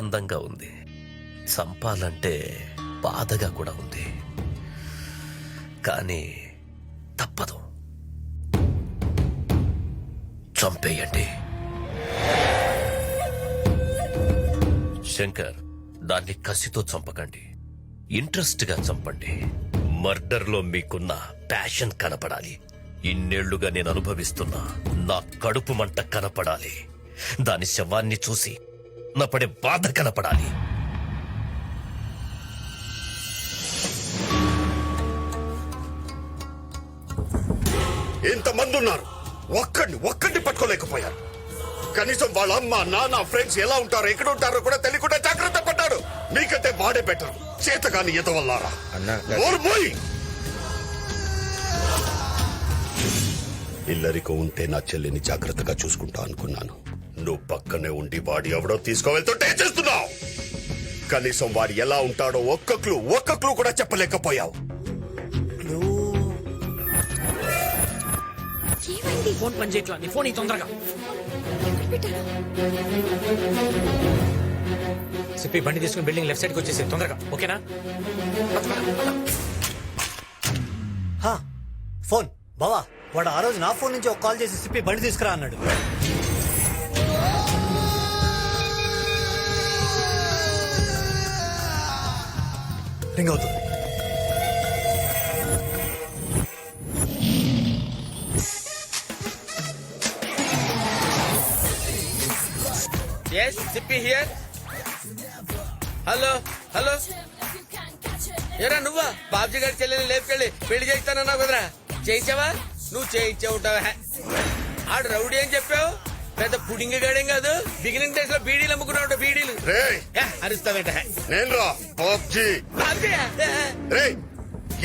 అందంగా ఉంది. చంపాలంటే బాధగా కూడా ఉంది. కానీ తప్పదు. చంపేయండి. శంకర్ దాన్ని కసితో చంపకండి. ఇంట్రెస్ట్గా చంపండి. మర్డర్లో మీకున్న ప్యాషన్ కనపడాలి. ఇన్నేళ్ళుగా నేను అనుభవిస్తున్నా నా కడుపు మంట కనపడాలి. దాని శవాన్ని చూసి నా పడే బాధ కనపడాలి. ఇంతమంది ఉన్నారు ఒక్కడిని ఒక్కడిని పట్టుకోలేకపోయారు. కనీసం వాళ్ళ అమ్మ నాన్న ఫ్రెండ్స్ ఎలా ఉంటారో ఎక్కడ ఉంటారో కూడా తెలియకుండా జాగ్రత్త పడ్డాడు. మీకంటే వాడే బెటర్. చేతగాని ఈత వల్లారా ఇల్లరికో ఉంటే నా చెల్లిని జాగ్రత్తగా చూసుకుంటా అనుకున్నాను. నువ్వు పక్కనే ఉండి వాడి ఎవడో తీసుకువెళ్తుంటే చేస్తున్నావు. కనీసం వాడు ఎలా ఉంటాడో ఒక్క క్లూ ఒక్క క్లూ కూడా చెప్పలేకపోయావు. ఫోన్ పని చేయట్లా నీ ఫోన్ ఈ తొందరగా. బండి తీసుకుని బిల్డింగ్ లెఫ్ట్ సైడ్కి వచ్చేసి తొందరగా ఓకేనా? హా, ఫోన్ బావా వాడు ఆ రోజు నా ఫోన్ నుంచి ఒక కాల్ చేసి సిప్పి బండి తీసుకురా అన్నాడు. సెట్టింగ్ అవుతుంది. Yes Sippy here hello hello ఏరా నువ్వా? బాబ్జీ గారి చెల్లెని లేపుకెళ్ళి పెళ్ళి చేస్తానన్నావు కదరా? చేయించావా? నువ్వు చేయించే ఉంటావా? ఆడు రౌడీ అని చెప్పావు? పెద్ద పుడింగి గాడేం కాదు? బిగినింగ్ డేస్లో బీడీలు అమ్ముకున్నావు బీడీలు. రేయ్. అరుస్తావేంట? నేను రా పబ్జీ. బాబ్జీ రే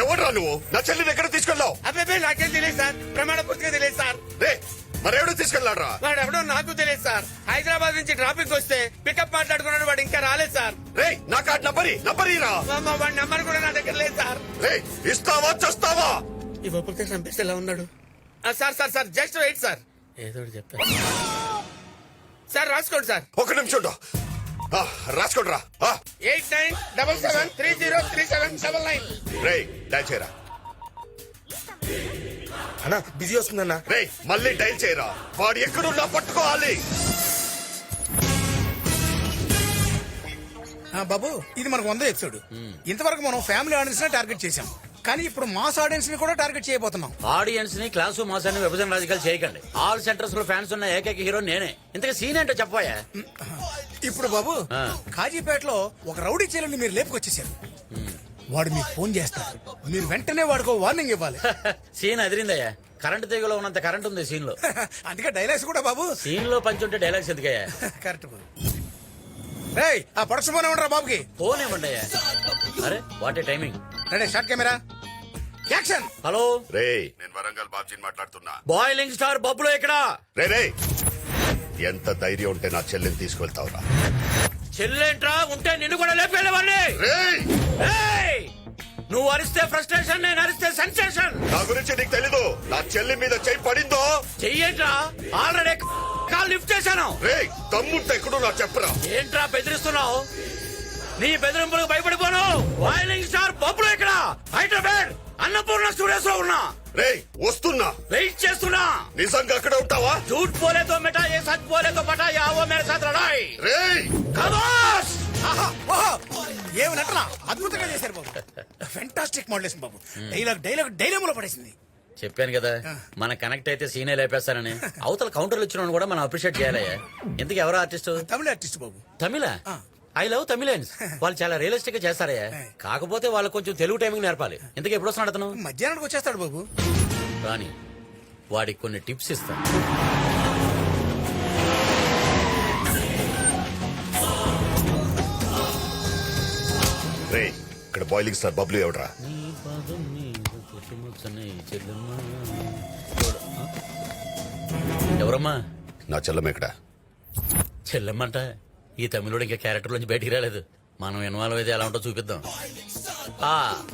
ఎవడ్రా నువ్వు? నా చెల్లిని ఎక్కడ తీసుకెళ్ళావు? అబ్బాయి నాకేం తెలియదు సార్. ప్రమాణ పుస్తకం తెలియదు సార్. రే మరెవడో తీసుకెళ్ళాడ్రా? వాడు ఎవడో నాకు తెలియదు సార్. హైదరాబాద్ నుంచి ట్రాఫిక్ వస్తే పికప్ మాట్లాడుకున్నాడు వాడు ఇంకా రాలేదు సార్. రే నా కార్డు నంబరి నంబరి రా వాడి నెంబర్ కూడా నా దగ్గర లేదు సార్. రే ఇస్తావా చస్తావా? ఇవ్వకపోతే చంపేస్తే ఎలా ఉన్నాడు? ఆ, sir sir sir just wait sir. ఏదో ఒకటి సార్ రాసుకోండి సార్. ఒక నిమిషం ఉండు. ఆ, రాసుకోండ్రా ఆ, eight nine double seven three zero three seven double nine. రే డైల్ చేయరా. అన్నా బిజీ వస్తుందన్నా. రే మళ్ళీ డైల్ చేయరా. వాడు ఎక్కడున్నా పట్టుకోవాలి. ఆ, బాబు ఇది మనకు వంద ఎపిసోడ్. ఇంతవరకు మనం ఫ్యామిలీ ఆడియన్స్ నే టార్గెట్ చేశాం. కానీ ఇప్పుడు మాస్ ఆడియన్స్ని కూడా టార్గెట్ చేయబోతున్నాం. ఆడియన్స్ని క్లాసు మాసాన్ని విభజన రాజకీయాలు చేయకండి. ఆల్ సెంటర్స్లో ఫ్యాన్స్ ఉన్న ఏకైక హీరో నేనే. ఇంతగా సీన్ ఏంటో చెప్పాయా ఇప్పుడు బాబు. కాజీపేటలో ఒక రౌడీ చీలని మీరు లేపుకొచ్చేసారు. వాడు మీకు ఫోన్ చేస్తాడు మీరు వెంటనే వాడికి వార్నింగ్ ఇవ్వాలి. సీన్ అదిరిందయ్యా. కరెంట్ తీగలో ఉన్నంత కరెంట్ ఉంది సీన్లో అందుకే డైలాగ్స్ కూడా బాబు. సీన్లో పంచి ఉంటే డైలాగ్స్ ఎందుకయ్యా? కరెక్ట్ రేయ్ ఆ ప్రొడక్షన్ పోనే ఉండరా బాబుకి. ఫోన్ ఏమండి అయ్యా అరే what a timing. Ready shot camera. Action! Hello? రే. నేను వరంగల్ బాబ్జీని మాట్లాడుతున్నా. బాయిలింగ్ స్టార్ బబ్బులో ఇక్కడ రే రే. ఎంత ధైర్యం ఉంటే నా చెల్లిని తీసుకెళ్తావురా చెల్లెంట్రా ఉంటే నిన్ను కూడా లేపేవాడిని రే. నువ్వు అరిస్తే ఫ్రస్ట్రేషన్ నేను అరిస్తే సెన్సేషన్ నా గురించి నీకు తెలీదు. నా చెల్లి మీద చేయి పడిందో? చెయ్యేంట్రా ఆల్రెడీ కాల్ లిఫ్ట్ చేశాను. రే తమ్ముంటే ఎక్కడో నా చెప్పరా? ఏంట్రా బెదిరిస్తున్నావు? నీ బెదిరింపులకు భయపడిపోను వాయిలింగ్ స్టార్ బొబ్బులు ఇక్కడ హైదరాబాద్ అన్నపూర్ణ స్టూడియోస్ లో ఉన్నా రే వస్తున్నా వెయిట్ చేస్తున్నా నిజంగా అక్కడ ఉంటావా झूठ बोले तो मिटा ये सच बोले तो पटा या वो मेरे साथ लड़ाई రే खमोश ఆహా, ఓహో, ఏమి నటన అద్భుతంగా చేశారు బాబు ఫెంటాస్టిక్ మోడలేషన్ బాబు డైలాగ్ డైలాగ్ డైలాగ్ పడేసింది చెప్పాను కదా మన కనెక్ట్ అయితే సీనే లేపేస్తానని అవతల కౌంటర్లు ఇచ్చిన కూడా మనం అప్రిషియేట్ చేయాలయ్యా ఇంతకు ఎవరు ఆర్టిస్ట్ తమిళ ఆర్టిస్ట్ బాబు తమిళ ఐ లవ్ తమిళన్స్ వాళ్ళు చాలా రియలిస్టిక్గా చేస్తారయ్యా కాకపోతే వాళ్ళు కొంచెం తెలుగు టైమింగ్ నేర్పాలి. ఇంతకు ఎప్పుడు వస్తున్నాడు అతను? మధ్యాహ్నానికి వచ్చేస్తాడు బాబు. రాని వాడికి కొన్ని టిప్స్ ఇస్తాను రే ఇక్కడ బాయిలింగ్ స్టార్ బబ్లు ఎవడరా? చెల్లెమ్మ. ఎవరమ్మా? నా చెల్లం ఎక్కడ? చెల్లెమ్మంట. ఈ తమిళుడు ఇంకా క్యారెక్టర్ నుంచి బయటికి రాలేదు. మనం ఇన్వాల్వ్ అయితే ఎలా ఉంటో చూపిద్దాం. ఆ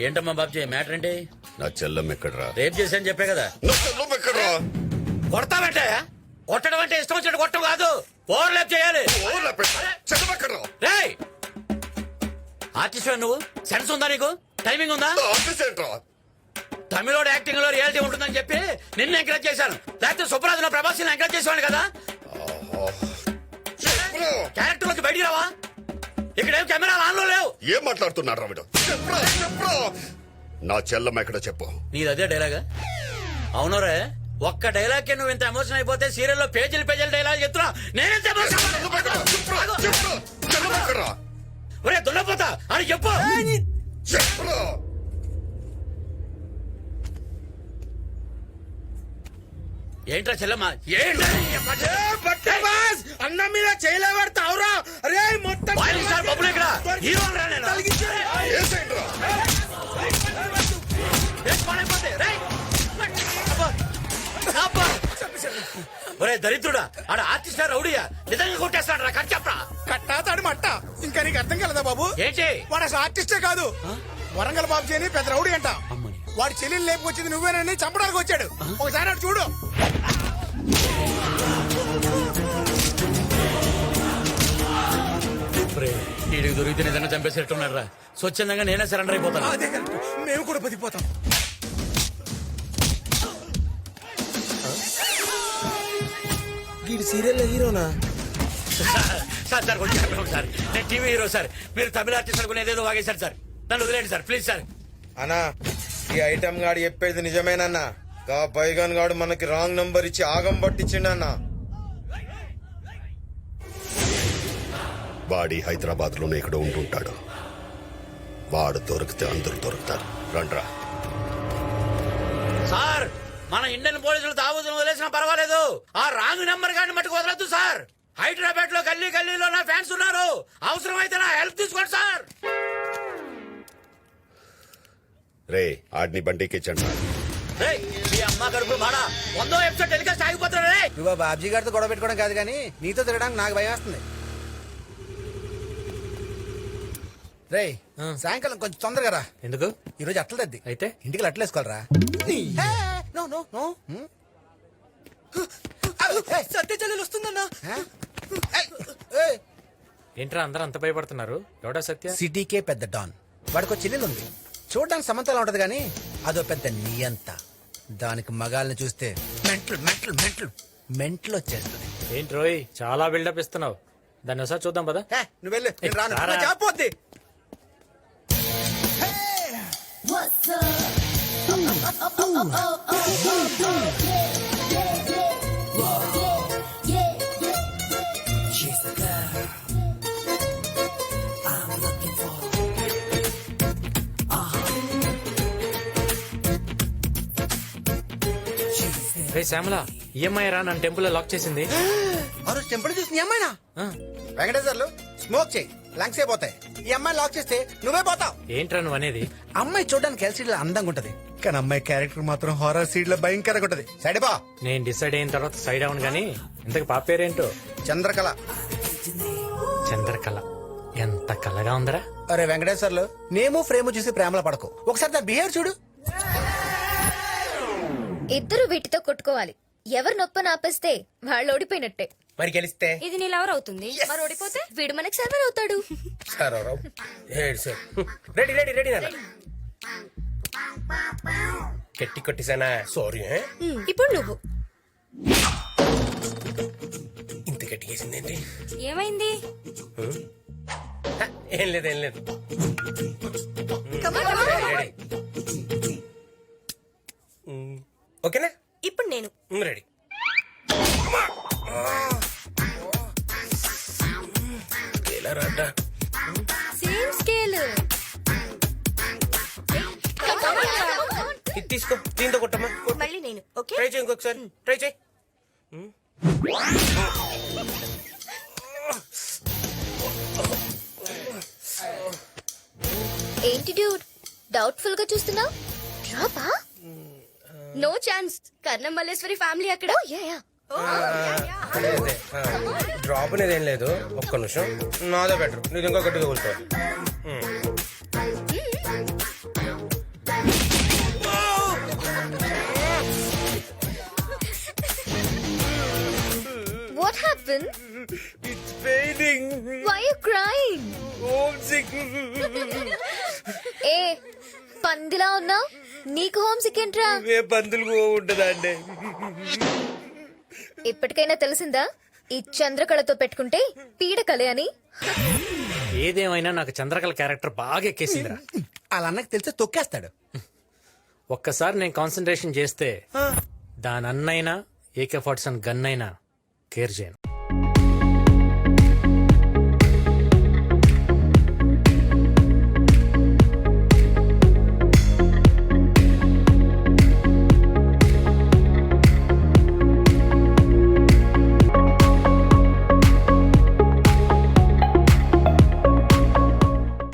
ఏంటమ్మా బాబ్జీ మ్యాటర్ ఏంటి? నా చెల్లం ఎక్కడరా? రేప్ చేశాను చెప్పే కదా. నా చెల్లం ఎక్కడరా? కొడతామంటే కొట్టడం అంటే ఇష్టం వచ్చినట్టు కొట్టడం కాదు. ఓవర్లాప్ చేయాలి. ఓలా పెట్టు. చదవకర్రా. రేయ్! ఆర్టిస్ట్ నువ్వు? సెన్స్ ఉందా నీకు? టైమింగ్ ఉందా? ఆఫీస్ ఏంట్రా? తమిళోడు యాక్టింగ్లో రియాలిటీ ఉంటుందని చెప్పి నిన్ను ఎంకరేజ్ చేశాను. లేకపోతే సుప్రాజ్ ప్రభాస్ ఎంకరేజ్ చేసేవాడు కదా. క్యారెక్టర్లోకి బయటికి రావా? ఇక్కడ ఏం కెమెరా ఆన్లో లేవు? ఏం మాట్లాడుతున్నాడు రావిడ? చెప్పురా, చెప్పురా. నా చెల్లం ఎక్కడ చెప్పు? నీది అదే డైలాగా? అవునరే ఒక్క డైలాగ్ నువ్వు ఇంత ఎమోషన్ అయిపోతే సీరియల్లో పేజీలు పేజీలు డైలాగ్ చెప్తున్నా. నేనెంత ఎమోషన్ చెప్పురా, చెప్పురా, చెప్పురా. చదవకర్రా. ఒరే దున్నపోతా అని చెప్పు. చెప్పురా. ఏంట్రా చెల్లమ్మ? అన్న మీద మొత్తం బబ్బులు ఇక్కడ హీరో రా? నేను! ఒరే దరిద్రుడా ఆడ ఆర్టిస్ట్ రౌడీయా? నిజంగా కొట్టేస్తాడు రా కట్ చెప్పరా? కట్టా తాడు మట్ట. ఇంకా నీకు అర్థం కలదా బాబు? ఏంటి? వాడు అసలు ఆర్టిస్టే కాదు. వరంగల్ బాబు అని పెద్ద రౌడీ అంట. వాడి చెల్లెలు లేపుకొచ్చింది నువ్వేనని చంపడానికి వచ్చాడు. ఒకసారి చూడు. వీడికి దొరికితే నిజంగా రా స్వచ్ఛందంగా నేనే సరెండర్ అయిపోతాను. అదే కరెక్ట్. మేము కూడా బతికిపోతాం వీడి సీరియల్ హీరోనా? సార్ సార్ కొంచెం చెప్పండి సార్ నేను టీవీ హీరో సార్. మీరు తమిళ ఆర్టిస్ట్ అనుకుని ఏదేదో వాగేశారు సార్. నన్ను వదిలేండి సార్. Please sir. అన్నా ఈ ఐటమ్ గాడు చెప్పేది నిజమేనన్నా. గా పైగాన్ గాడు మనకి రాంగ్ నంబర్ ఇచ్చి ఆగం పట్టించిండన్నా. వాడి హైదరాబాద్లోనే ఇక్కడ ఉంటుంటాడు వాడు దొరికితే అందరూ దొరుకుతారు. రండ్రా. సార్ మన ఇండియన్ పోలీసులు తాగుతున్న వదిలేసినా పర్వాలేదు. ఆ రాంగ్ నెంబర్ గాని మట్టుకు వదలొద్దు సార్. హైదరాబాద్లో గల్లీ గల్లీలో నా ఫ్యాన్స్ ఉన్నారు. అవసరమైతే నా హెల్ప్ తీసుకోండి సార్. రే ఆడిని బండికి ఇచ్చండి రేయ్, మీ అమ్మ కడుపు మాడా వందో ఎపిసోడ్ టెలికాస్ట్ ఆగిపోతున్నా రే నువ్వు బాబ్జీ గారితో గొడవ పెట్టుకోవడం కాదు కానీ నీతో తిరగడానికి నాకు భయం వేస్తుంది. రేయ్ సాయంకాలం కొంచెం తొందరగా రా. ఎందుకు? ఈ రోజు అట్ల తద్ది అయితే? ఇంటికి అట్ల వేసుకోవాలరా. నో. నో నో సత్య చెల్లెలు వస్తుందన్నా. ఏంట్రా అందరూ అంత భయపడుతున్నారు? ఎవడా సత్య? సిటీకే పెద్ద డాన్. వాడికి ఒక చెల్లెలు ఉంది. చూడడానికి సమంతలా ఉంటది కానీ అదో పెద్ద నియంత. దానికి మగాల్ని చూస్తే మెంటల్ మెంటల్ మెంటల్ మెంటల్ వచ్చేస్తుంది. ఏంటి రోయ్ చాలా బిల్డప్ ఇస్తున్నావు. దాన్ని ఒకసారి చూద్దాం పదా. హే, నువ్వు వెళ్ళు నా జాబ్ పోద్ది రే శ్యామల ఈఎంఐ రా నన్ను టెంపుల్ లాక్ చేసింది. ఆ రోజు టెంపుల్ చూసి నీ అమ్మాయినా? ఆ, వెంకటేశ్వర్లు స్మోక్ చేయి. లంగ్స్ అయిపోతాయి ఈ అమ్మాయి లాక్ చేస్తే నువ్వే పోతావు. ఏంట్రా నువ్వు అనేది? అమ్మాయి చూడడానికి ఎల్సీడ్లో అందంగా ఉంటది. కానీ అమ్మాయి క్యారెక్టర్ మాత్రం హారర్ సీడ్లో భయంకరంగా ఉంటది. సైడ్ బా నేను డిసైడ్ అయిన తర్వాత సైడ్ అవును గానీ ఇంతకు పాప పేరేంటో? చంద్రకళ. చంద్రకళ. ఎంత కళగా ఉందరా? అరే వెంకటేశ్వర్లు నేము ఫ్రేమ్ చూసి ప్రేమలో పడకు. ఒకసారి దాని బిహేవ్ చూడు. ఇద్దరు వీటితో కొట్టుకోవాలి. ఎవరు నొప్పని ఆపేస్తే వాళ్ళు ఓడిపోయినట్టే. మరి గెలిస్తే? ఇది నీ లవర్ అవుతుంది. మరి ఓడిపోతే వీడు మనకి సర్వర్ అవుతాడు. సార్ ఏడు సార్. రెడీ రెడీ రెడీ నాన్న. గట్టి కొట్టేసానా సారీ ఉమ్, ఇప్పుడు నువ్వు. ఇంత గట్టిగేసిందేంటి ఏమైంది? ఏం లేదు ఏం లేదు. Come on, come on. Ready. ఓకేనా? ట్రై చేయి. ఏంటి డ్యూడ్ డౌట్ఫుల్గా చూస్తున్నావు? డ్రాపా no chance Karnam Malleswari family అక్కడ. అదే అదే. డ్రాప్ అనేది ఏం లేదు. ఒక్క నిమిషం. నాదే బెటర్ నీది ఇంకా గట్టిగా కూర్చోవాలి happen it's paining why you crying homesick ఏ పందిలా ఉన్నావు నీకు హోమ్ సిక్ ఏంట్రా? ఏ పందులు ఉంటదా అండి? ఇప్పటికైనా తెలిసిందా? ఈ చంద్రకళతో పెట్టుకుంటే పీడకలే అని? ఏదేమైనా నాకు చంద్రకళ క్యారెక్టర్ బాగా ఎక్కేసిందిరా. వాళ్ళ అన్నకి తెలిస్తే తొక్కేస్తాడు. ఒక్కసారి నేను కాన్సన్ట్రేషన్ చేస్తే దాని అన్నైనా ఏకే ఫార్టీ గన్ అయినా కేర్ చేయను.